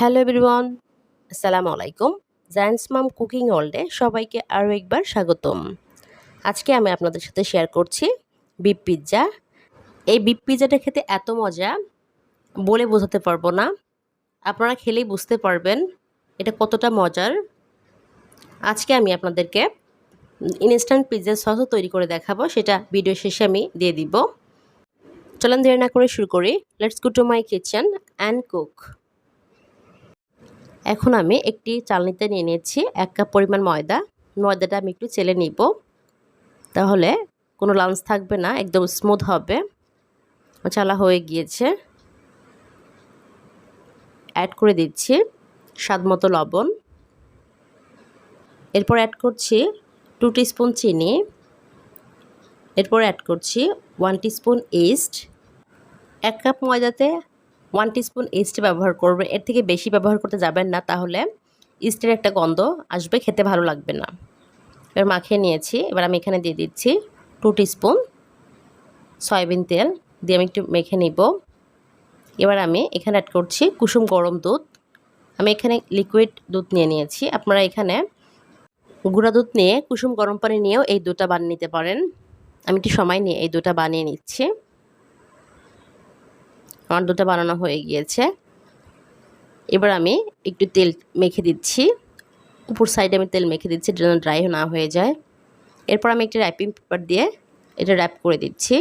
Hello everyone, আসসালামু আলাইকুম। Giants মাম cooking ওয়ার্ল্ডে সবাইকে আরও একবার স্বাগতম। আজকে আমি আপনাদের সাথে শেয়ার করছি বিপ পিৎজা এই বিপ পিৎজাটা খেতে এত মজা, বলে বোঝাতে পারব না। আপনারা খেলেই বুঝতে পারবেন এটা কতটা মজার। আজকে আমি আপনাদেরকে ইনস্ট্যান্ট পিৎজা সসও তৈরি করে দেখাবো, সেটা ভিডিও শেষে আমি দিয়ে দিব। চলেন দেরি না করে শুরু করি। Let's go to my kitchen and cook এখন আমি একটি চালনিতে নিয়ে নিয়েছি, এক কাপ পরিমাণ ময়দা। ময়দাটা আমি একটু চেলে নিব। তাহলে কোনো লাঞ্চ থাকবে না, একদম স্মুথ হবে। চালা হয়ে গিয়েছে। অ্যাড করে দিচ্ছি স্বাদ মতো লবণ। এরপর অ্যাড করছি টু স্পুন চিনি। এরপর অ্যাড করছি ওয়ান স্পুন ইস্ট এক কাপ ময়দাতে ওয়ান টিস্পুন ইস্ট ব্যবহার করবে। এর থেকে বেশি ব্যবহার করতে যাবেন না, তাহলে ইস্টের একটা গন্ধ আসবে, খেতে ভালো লাগবে না। এবার মাখিয়ে নিয়েছি। এবার আমি এখানে দিয়ে দিচ্ছি টু স্পুন সয়াবিন তেল দিয়ে আমি একটু মেখে নিব। এবার আমি এখানে অ্যাড করছি কুসুম গরম দুধ। আমি এখানে লিকুইড দুধ নিয়ে নিয়েছি। আপনারা এখানে গুঁড়া দুধ নিয়ে, কুসুম গরম পানি নিয়েও এই দুধটা বানিয়ে নিতে পারেন। আমি একটু সময় নিয়ে এই দুধটা বানিয়ে নিচ্ছি। আমার দুটো বানানো হয়ে গিয়েছে। এবার আমি একটু তেল মেখে দিচ্ছি। উপর সাইডে আমি তেল মেখে দিচ্ছি যেন ড্রাই না হয়ে যায়। এরপর আমি একটি র্যাপিং পেপার দিয়ে এটা র্যাপ করে দিচ্ছি।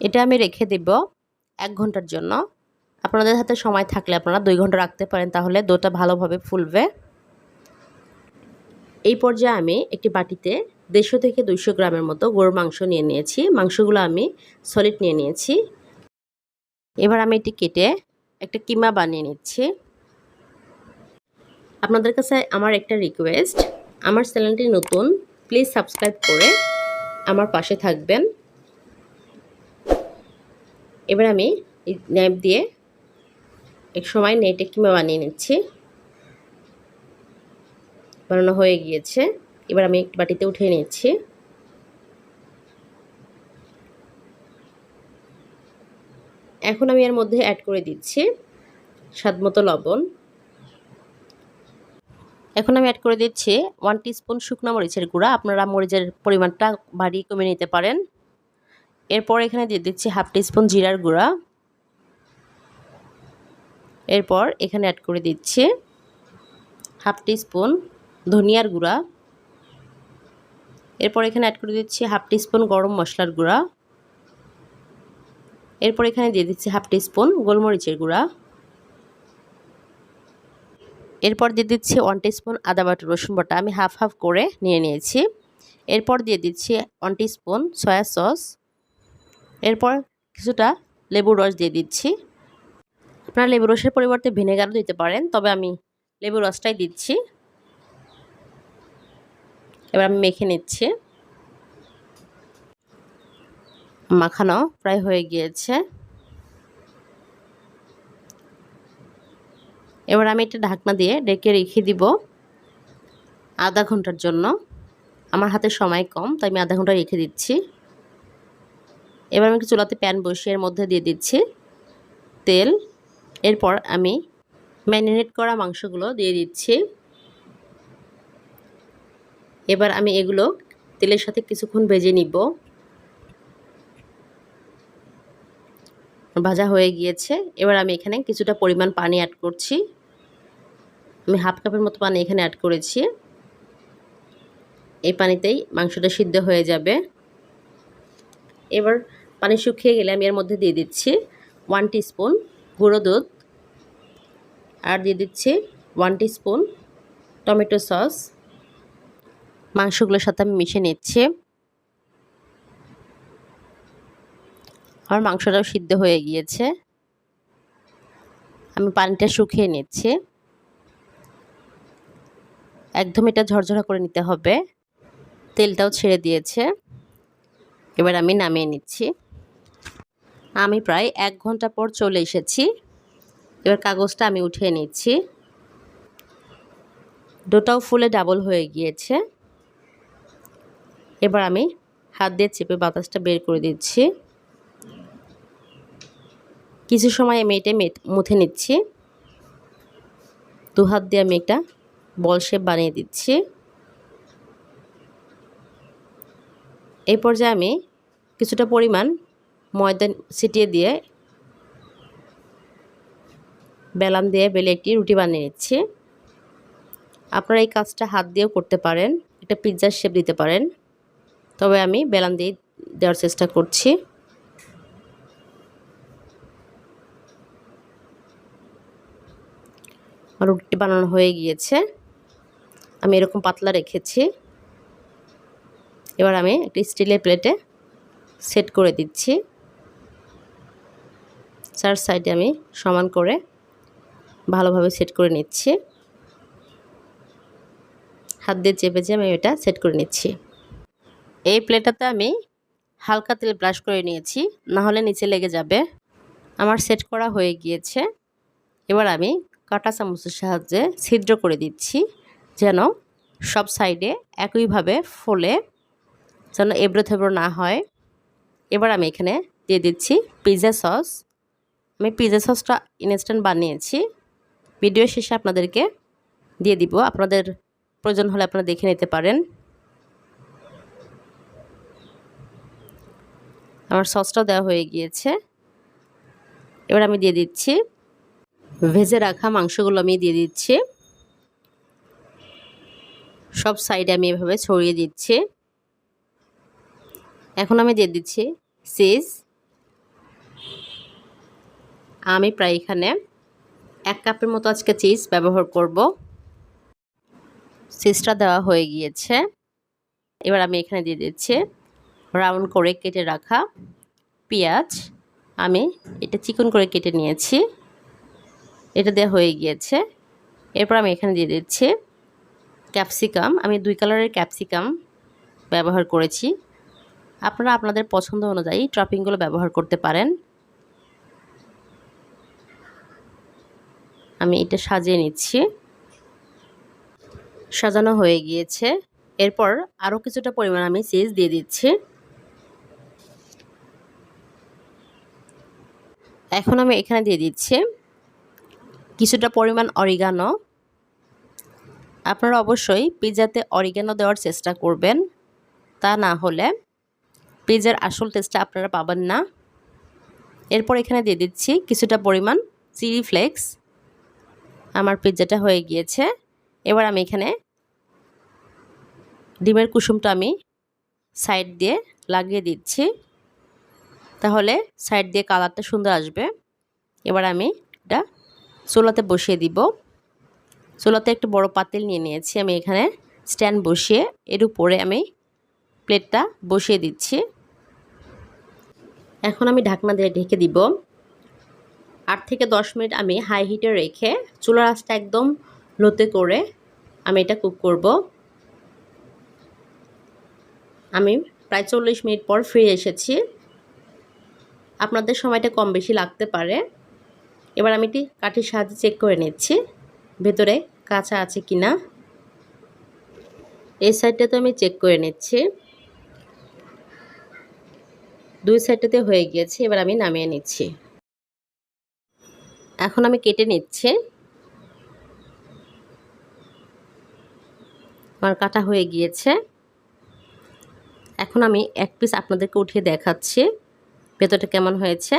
এটা আমি রেখে দেব এক ঘণ্টার জন্য। আপনাদের হাতে সময় থাকলে আপনারা দুই ঘণ্টা রাখতে পারেন, তাহলে দোটা ভালোভাবে ফুলবে। এই পর্যায়ে আমি একটি বাটিতে দেড়শো থেকে দুইশো গ্রামের মতো গরুর মাংস নিয়ে নিয়েছি। মাংসগুলো আমি সলিড নিয়ে নিয়েছি। এবার আমি এটি কেটে একটা কিমা বানিয়ে নিচ্ছি। আপনাদের কাছে আমার একটা রিকোয়েস্ট আমার চ্যানেলটি নতুন প্লিজ সাবস্ক্রাইব করে আমার পাশে থাকবেন। এবার আমি ন্যাপ দিয়ে এক সময় নেটে কিমা বানিয়ে নিচ্ছি। বানানো হয়ে গিয়েছে। এবার আমি বাটিতে উঠিয়ে নিচ্ছি। এখন আমি এর মধ্যে অ্যাড করে দিচ্ছি স্বাদমতো লবণ। এখন আমি অ্যাড করে দিচ্ছি ওয়ান স্পুন শুকনো মরিচের গুঁড়া। আপনারা মরিচের পরিমাণটা বাড়িয়ে কমে নিতে পারেন। এরপর এখানে দিয়ে দিচ্ছি হাফ স্পুন জিরার গুঁড়া। এরপর এখানে অ্যাড করে দিচ্ছি হাফ স্পুন ধনিয়ার গুঁড়া। এরপর এখানে অ্যাড করে দিচ্ছি হাফ স্পুন গরম মশলার গুঁড়া। এরপর এখানে দিয়ে দিচ্ছি হাফ স্পুন গোলমরিচের গুঁড়া। এরপর দিয়ে দিচ্ছি ওয়ান স্পুন আদা বাটা রসুন বাটা, আমি হাফ হাফ করে নিয়ে নিয়েছি। এরপর দিয়ে দিচ্ছি ওয়ান স্পুন সয়া সস। এরপর কিছুটা লেবুর রস দিয়ে দিচ্ছি। আপনারা লেবু রসের পরিবর্তে ভিনেগারও দিতে পারেন, তবে আমি লেবু রসটাই দিচ্ছি। এবার আমি মেখে নিচ্ছি। মাখানো প্রায় হয়ে গিয়েছে। এবার আমি এটা ঢাকনা দিয়ে ডেকে রেখে দিব আধা ঘণ্টার জন্য। আমার হাতে সময় কম, তাই আমি আধা ঘণ্টা রেখে দিচ্ছি। এবার আমি চুলাতে প্যান বসিয়ে এর মধ্যে দিয়ে দিচ্ছি তেল। এরপর আমি ম্যারিনেট করা মাংসগুলো দিয়ে দিচ্ছি। এবার আমি এগুলো তেলের সাথে কিছুক্ষণ ভেজে নিব। ভাজা হয়ে গিয়েছে। এবার আমি এখানে কিছুটা পরিমাণ পানি অ্যাড করছি। আমি হাফ কাপের মতো পানি এখানে অ্যাড করেছি। এই পানিতেই মাংসটা সিদ্ধ হয়ে যাবে। এবার পানি শুকিয়ে গেলে আমি এর মধ্যে দিয়ে দিচ্ছি ওয়ান স্পুন গুঁড়ো দুধ। আর দিয়ে দিচ্ছি ওয়ান স্পুন টমেটো সস মাংসগুলোর সাথে আমি মিশিয়ে নিচ্ছি। আমার মাংসটাও সিদ্ধ হয়ে গিয়েছে। আমি পানিটা শুকিয়ে নিচ্ছি। একদম এটা ঝরঝরা করে নিতে হবে। তেলটাও ছেড়ে দিয়েছে। এবার আমি নামিয়ে নিচ্ছি। আমি প্রায় এক ঘণ্টা পর চলে এসেছি। এবার কাগজটা আমি উঠিয়ে নিচ্ছি। ডোটাও ফুলে ডাবল হয়ে গিয়েছে। এবার আমি হাত দিয়ে চেপে বাতাসটা বের করে দিচ্ছি। কিছু সময় আমি এটা মুথে নিচ্ছি। দু হাত দিয়ে আমি একটা বল শেপ বানিয়ে দিচ্ছি। এই পর্যায়ে আমি কিছুটা পরিমাণ ময়দা ছিটিয়ে দিয়ে বেলান দিয়ে বেলে একটি রুটি বানিয়ে নিচ্ছি। আপনারা এই কাজটা হাত দিয়েও করতে পারেন, একটা পিৎজার শেপ দিতে পারেন। তবে আমি বেলান দিয়ে দেওয়ার চেষ্টা করছি। রুটি বানানো হয়ে গিয়েছে। আমি এরকম পাতলা রেখেছি। এবার আমি একটি স্টিলের প্লেটে সেট করে দিচ্ছি। চার সাইডে আমি সমান করে ভালোভাবে সেট করে নিচ্ছি। হাত দিয়ে চেপে চেপে আমি এটা সেট করে নিচ্ছি। এই প্লেটাতে আমি হালকা তেল ব্রাশ করে নিয়েছি না হলে নিচে লেগে যাবে। আমার সেট করা হয়ে গিয়েছে। এবার আমি কাঁটা চামচের সাহায্যে ছিদ্র করে দিচ্ছি, যেন সব সাইডে একইভাবে ফলে যেন এবড়ো থেবড়ো না হয়। এবার আমি এখানে দিয়ে দিচ্ছি পিৎজা সস। আমি পিৎজা সসটা ইনস্ট্যান্ট বানিয়েছি। ভিডিও শেষে আপনাদেরকে দিয়ে দিব। আপনাদের প্রয়োজন হলে আপনারা দেখে নিতে পারেন। আমার সসটা দেওয়া হয়ে গিয়েছে। এবার আমি দিয়ে দিচ্ছি ভেজে রাখা মাংসগুলো আমি দিয়ে দিচ্ছি। সব সাইডে আমি এভাবে ছড়িয়ে দিচ্ছি। এখন আমি দিয়ে দিচ্ছি চিজ। আমি প্রায় এখানে এক কাপের মতো আজকে চিজ ব্যবহার করব। চিজটা দেওয়া হয়ে গিয়েছে। এবার আমি এখানে দিয়ে দিচ্ছি রাউন্ড করে কেটে রাখা পেঁয়াজ। আমি এটা চিকন করে কেটে নিয়েছি। এটা দেওয়া হয়ে গিয়েছে। এরপর আমি এখানে দিয়ে দিচ্ছি ক্যাপসিকাম। আমি দুই কালারের ক্যাপসিকাম ব্যবহার করেছি। আপনারা আপনাদের পছন্দ অনুযায়ী টপিংগুলো ব্যবহার করতে পারেন। আমি এটা সাজিয়ে নিচ্ছি। সাজানো হয়ে গিয়েছে। এরপর আরও কিছুটা পরিমাণ আমি চিজ দিয়ে দিচ্ছি। এখন আমি এখানে দিয়ে দিচ্ছি কিছুটা পরিমাণ অরিগানো আপনারা অবশ্যই পিৎজাতে অরিগানো দেওয়ার চেষ্টা করবেন। তা না হলে পিৎজার আসল টেস্টটা আপনারা পাবেন না। এরপর এখানে দিয়ে দিচ্ছি কিছুটা পরিমাণ চিলি ফ্লেক্স আমার পিৎজাটা হয়ে গিয়েছে। এবার আমি এখানে ডিমের কুসুমটা আমি সাইড দিয়ে লাগিয়ে দিচ্ছি। তাহলে সাইড দিয়ে কালারটা সুন্দর আসবে। এবার আমি এটা চুলাতে বসিয়ে দিব। চুলাতে একটু বড় পাতিল নিয়ে নিয়েছি। আমি এখানে স্ট্যান্ড বসিয়ে এর উপরে আমি প্লেটটা বসিয়ে দিচ্ছি। এখন আমি ঢাকনা দিয়ে ঢেকে দিব। আট থেকে দশ মিনিট আমি হাই হিটে রেখে চুলার আঁচটা একদম লোতে করে আমি এটা কুক করব। আমি প্রায় চল্লিশ মিনিট পর ফিরে এসেছি। আপনাদের সময়টা কম বেশি লাগতে পারে। এবার আমি এটি কাঠির সাহায্যে চেক করে নিচ্ছি, ভেতরে কাঁচা আছে কি না। এই সাইডটাতে আমি চেক করে নিচ্ছি। দুই সাইডটাতে হয়ে গিয়েছে, এবার আমি নামিয়ে নিচ্ছি। এখন আমি কেটে নিচ্ছি। আমার কাটা হয়ে গিয়েছে। এখন আমি এক পিস আপনাদেরকে উঠিয়ে দেখাচ্ছি, ভেতরটা কেমন হয়েছে।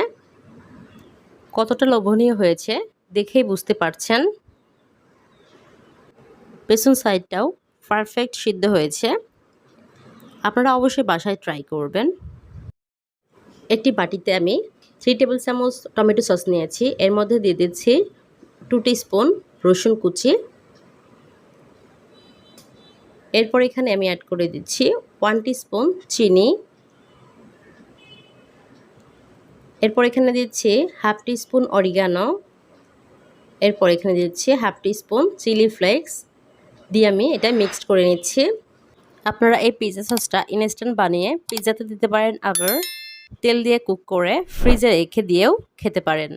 কতটা লোভনীয় হয়েছে দেখেই বুঝতে পারছেন। পেছন সাইডটাও পারফেক্ট সিদ্ধ হয়েছে। আপনারা অবশ্যই বাসায় ট্রাই করবেন। একটি বাটিতে আমি থ্রি টেবিল চামচ টমেটো সস নিয়েছি। এর মধ্যে দিয়ে দিচ্ছি টু স্পুন রসুন কুচি। এরপর এখানে আমি অ্যাড করে দিচ্ছি ওয়ান স্পুন চিনি। এরপর এখানে দিচ্ছি হাফ স্পুন অরিগানো। এরপর এখানে দিচ্ছি হাফ স্পুন চিলি ফ্লেক্স। দিয়ে আমি এটা মিক্সড করে নিচ্ছি। আপনারা এই পিৎজা সসটা ইনস্ট্যান্ট বানিয়ে পিৎজাতে দিতে পারেন আবার তেল দিয়ে কুক করে ফ্রিজে রেখে দিয়েও খেতে পারেন।